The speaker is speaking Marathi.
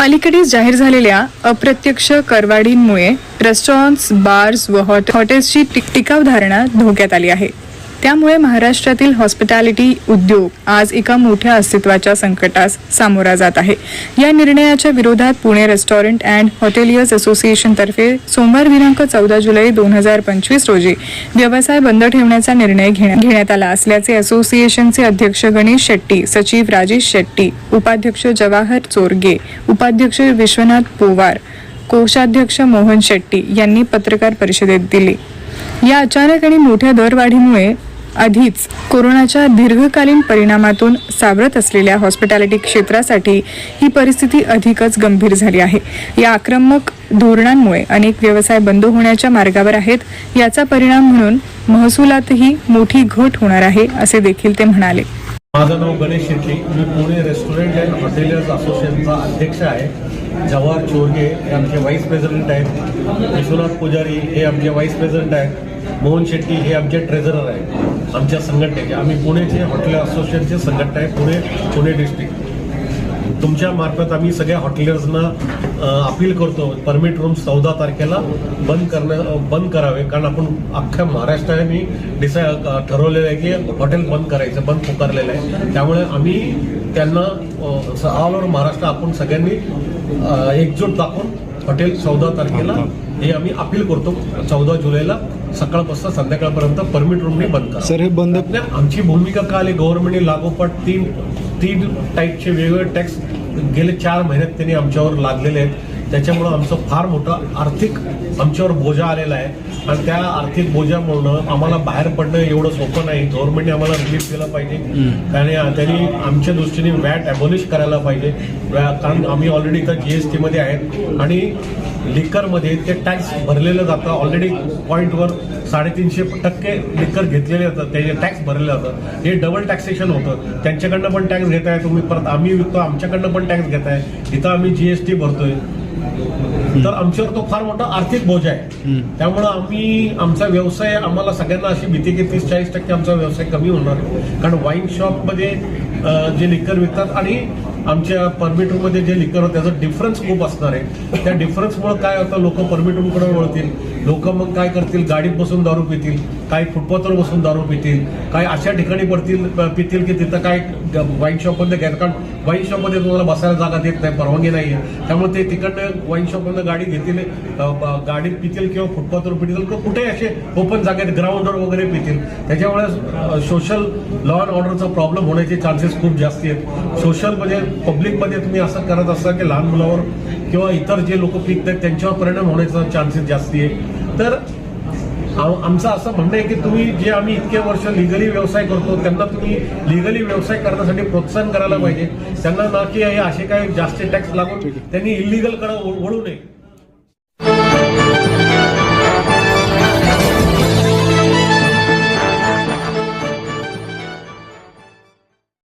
अलीकडेच जाहीर झालेल्या अप्रत्यक्ष करवाढींमुळे रेस्टॉरंट्स बार्स व हॉट- हॉटेल्सची टिक- टिकाव धारणा धोक्यात आली आहे. त्यामुळे महाराष्ट्रातील हॉस्पिटॅलिटी उद्योग आज एका मोठ्या अस्तित्वाच्या संकटास सामोरा जात आहे. या निर्णयाच्या विरोधात पुणे रेस्टॉरंट अँड हॉटेलियर्स असोसिएशनतर्फे सोमवार दिनांक चौदा जुलै दोन हजार पंचवीस रोजी व्यवसाय बंद ठेवण्याचा निर्णय घेण्या- घेण्यात आला असल्याचे असोसिएशनचे अध्यक्ष गणेश शेट्टी सचिव राजेश शेट्टी उपाध्यक्ष जवाहर चोरगे उपाध्यक्ष विश्वनाथ पोवार कोषाध्यक्ष मोहन शेट्टी यांनी पत्रकार परिषदेत दिली. या अचानक आणि मोठ्या दरवाढीमुळे आधीच कोरोनाच्या दीर्घकालीन परिणामातून सावरत असलेल्या हॉस्पिटॅलिटी क्षेत्रासाठी ही परिस्थिती अधिकच गंभीर झाली आहे. या आक्रमक धोरणांमुळे अनेक व्यवसाय बंद होण्याच्या मार्गावर आहेत याचा परिणाम म्हणून महसुलातही मोठी घट होणार आहे असे देखील ते म्हणाले. माझं नाव गणेश शेट्टी. मी पुणे रेस्टॉरंट अँड हॉटेलर्स असोसिएशनचा अध्यक्ष आहे. जवाहर चोरगे हे आमचे व्हाईस प्रेसिडेंट आहेत. विश्वनाथ पुजारी हे आमचे व्हाईस प्रेसिडेंट आहेत. मोहन शेट्टी हे आमचे ट्रेझरर आहेत. आमच्या संघटनेचे. आम्ही पुणेचे हॉटेल असोसिएशनचे संघटना आहे पुणे पुणे डिस्ट्रिक्ट तुमच्या मार्फत आम्ही सगळ्या हॉटेलर्सना अपील करतो. परमिट रूम चौदा तारखेला बंद करणं बंद करावे. कारण आपण अख्ख्या महाराष्ट्राने डिसाय ठरवलेलं आहे की हॉटेल बंद करायचं बंद पुकारलेलं आहे. त्यामुळे आम्ही त्यांना ऑल ओव्हर महाराष्ट्र आपण सगळ्यांनी एकजूट दाखवून हॉटेल चौदा तारखेला हे आम्ही अपील करतो चौदा जुलैला सकाळपासून संध्याकाळपर्यंत परमिट रूमने बंद करा. सर हे बंद आमची भूमिका काय आली गव्हर्नमेंटने लागोपाठ तीन तीन टाईपचे वेगवेगळे टॅक्स गेले चार महिन्यात त्यांनी आमच्यावर लादलेले आहेत. त्याच्यामुळं आमचं फार मोठा आर्थिक आमच्यावर बोजा आलेला आहे. आणि त्या आर्थिक बोजामुळं आम्हाला बाहेर पडणं एवढं सोपं नाही. गव्हर्नमेंटने आम्हाला रिलीफ दिलं पाहिजे. कारण त्यांनी आमच्या दृष्टीने वॅट ॲबॉलिश करायला पाहिजे. कारण आम्ही ऑलरेडी इथं जी एस टीमध्ये आहेत. आणि लिकर ते टॅक्स भरलेलं जातं. ऑलरेडी पॉईंटवर साडेतीनशे टक्के लिकर घेतलेले जातात. त्याचे टॅक्स भरले जातं. हे डबल टॅक्सेशन होतं. त्यांच्याकडनं पण टॅक्स घेताय तुम्ही. परत आम्ही विकतो. आमच्याकडनं पण टॅक्स घेताय. इथं आम्ही जीएसटी भरतोय. तर आमच्यावर तो फार मोठा आर्थिक बोजा आहे. त्यामुळं आम्ही आमचा व्यवसाय आम्हाला सगळ्यांना अशी भीती की तीस चाळीस टक्के आमचा व्यवसाय कमी होणार. कारण वाईन शॉपमध्ये जे लिकर विकतात आणि आमच्या परमिट रूममध्ये जे लिकर होतं त्याचा डिफरन्स खूप असणार आहे. त्या डिफरन्समुळे काय होतं लोक परमिट रूमकडे वळतील. लोक मग काय करतील? गाडीत बसून दारू पितील. काही फुटपाथवर बसून दारू पितील काही अशा ठिकाणी पडतील पितील की तिथं काय वाईन शॉपमध्ये घ्यायचं. कारण वाईन शॉपमध्ये तुम्हाला बसायला जागा देत नाही परवानगी नाही आहे त्यामुळे ते तिकडनं वाईन शॉपमधनं गाडी घेतील अ, गाडीत पितील किंवा फुटपाथवर पितील किंवा कुठे असे ओपन जागेत ग्राउंडवर वगैरे पितील. त्याच्यामुळे सोशल लॉ अँड ऑर्डरचा प्रॉब्लेम होण्याचे चान्सेस खूप जास्त आहेत. सोशल म्हणजे पब्लिकमध्ये तुम्ही असं करत असता की लहान मुलावर किंवा इतर जे लोक पिकत आहेत त्यांच्यावर परिणाम होण्याचा चान्सेस जास्ती आहे तर आमचं असं म्हणणं आहे की तुम्ही जे आम्ही इतके वर्ष लिगली व्यवसाय करतो त्यांना तुम्ही लिगली व्यवसाय करण्यासाठी प्रोत्साहन करायला पाहिजे. त्यांना ना की हे असे काय जास्त टॅक्स लागून त्यांनी इलिगलकडे वळू नये.